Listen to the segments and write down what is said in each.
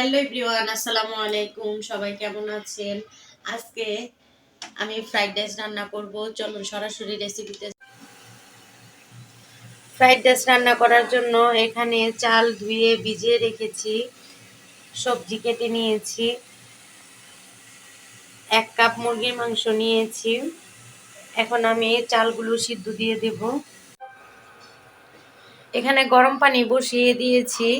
Hello everyone, আসসালামু আলাইকুম। সবাই কেমন আছেন? আজকে আমি ফ্রাইড রাইস রান্না করব। চলুন সরাসরি রেসিপিতে ফ্রাইড রাইস রান্না করার জন্য এখানে চাল ধুয়ে ভিজিয়ে রেখেছি, সবজি কেটে নিয়েছি, এক কাপ মুরগির মাংস নিয়েছি। এখন আমি চালগুলো সিদ্ধ দিয়ে দেব। এখানে গরম পানি বসিয়ে দিয়েছি।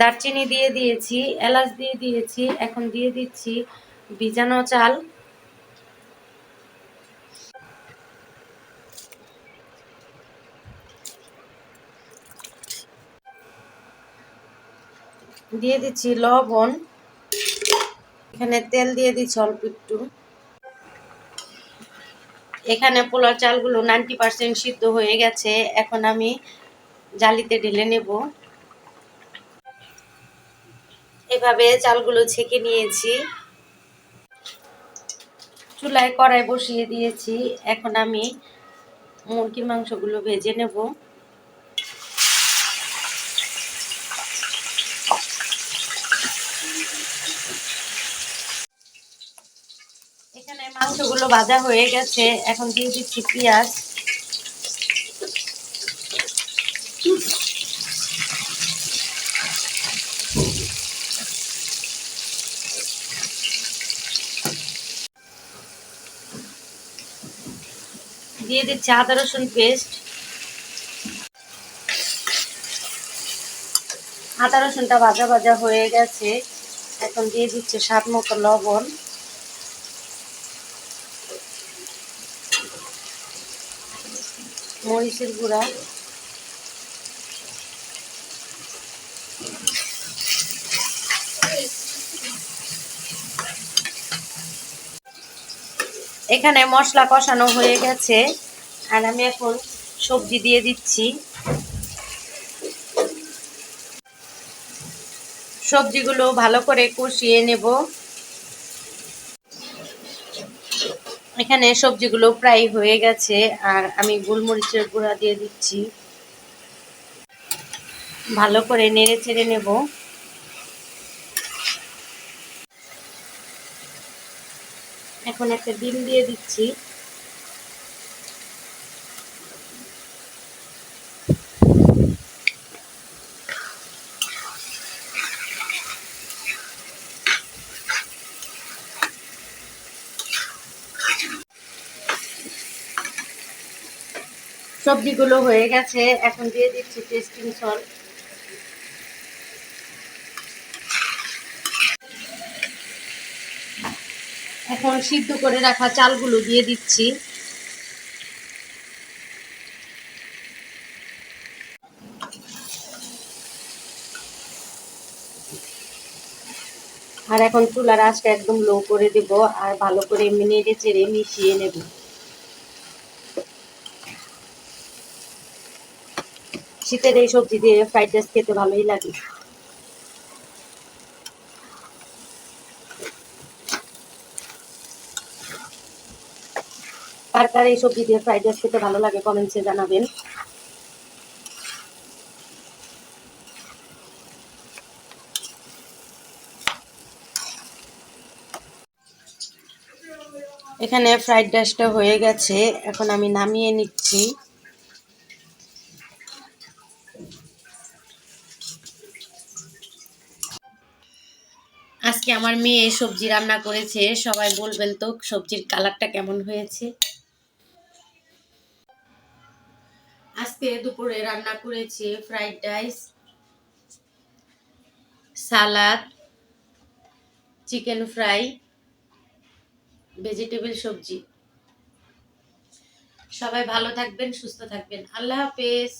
দারচিনি দিয়ে দিয়েছি, এলাচ দিয়ে দিয়েছি, এখন দিয়ে দিচ্ছি ভিজানো চাল। দিয়ে দিচ্ছি লবণ। এখানে তেল দিয়ে দিচ্ছি অল্প একটু। এখানে পোলার চালগুলো নাইনটি পার্সেন্ট সিদ্ধ হয়ে গেছে। এখন আমি জালিতে ঢেলে নেব। এভাবে চালগুলো ছেঁকে নিয়েছি। চুলায় কড়াই বসিয়ে দিয়েছি। এখন আমি মুরগির মাংসগুলো ভেজে নেব। এখানে মাংসগুলো ভাজা হয়ে গেছে। এখন দিয়ে দিচ্ছি পেঁয়াজ। দিয়ে দিচ্ছি আদা, রসুন পেস্ট আদা, রসুনটা ভাজা ভাজা হয়ে গেছে। এখন দিয়ে দিচ্ছে স্বাদ মতো লবণ। মরিচের গুঁড়া। এখানে মশলা কষানো হয়ে গেছে। আর আমি এখন সবজি দিয়ে দিচ্ছি। সবজিগুলো ভালো করে কষিয়ে নেব। এখানে সবজিগুলো প্রায় হয়ে গেছে। আর আমি গোলমরিচের গুঁড়া দিয়ে দিচ্ছি। ভালো করে নেড়ে ছেড়ে নেব। এখন একটা ডিম দিয়ে দিচ্ছি। সবজিগুলো হয়ে গেছে এখন দিয়ে দিচ্ছি টেস্টিং সল্ট। এখন সিদ্ধ করে রাখা চালগুলো দিয়ে দিচ্ছি। আর এখন চুলার আঁচটা একদম লো করে দেব আর ভালো করে নেড়ে চেড়ে মিশিয়ে নেব। শীতের এই সবজি দিয়ে ফ্রাইড রাইস খেতে ভালোই লাগে। কার কার এই সবজি দিয়ে ফ্রাইড রাইস খেতে ভালো লাগে কমেন্টসে জানাবেন। এখানে ফ্রাইড রাইসটা হয়ে গেছে, এখন আমি নামিয়ে নিচ্ছি। আজকে আমার মেয়ে সবজি রান্না করেছে, সবাই বলবেন তো সবজির কালারটা কেমন হয়েছে? আজকে দুপুরে রান্না করেছি fried rice, salad, chicken fry, vegetable সবজি। সবাই ভালো থাকবেন, সুস্থ থাকবেন। আল্লাহ হাফেজ।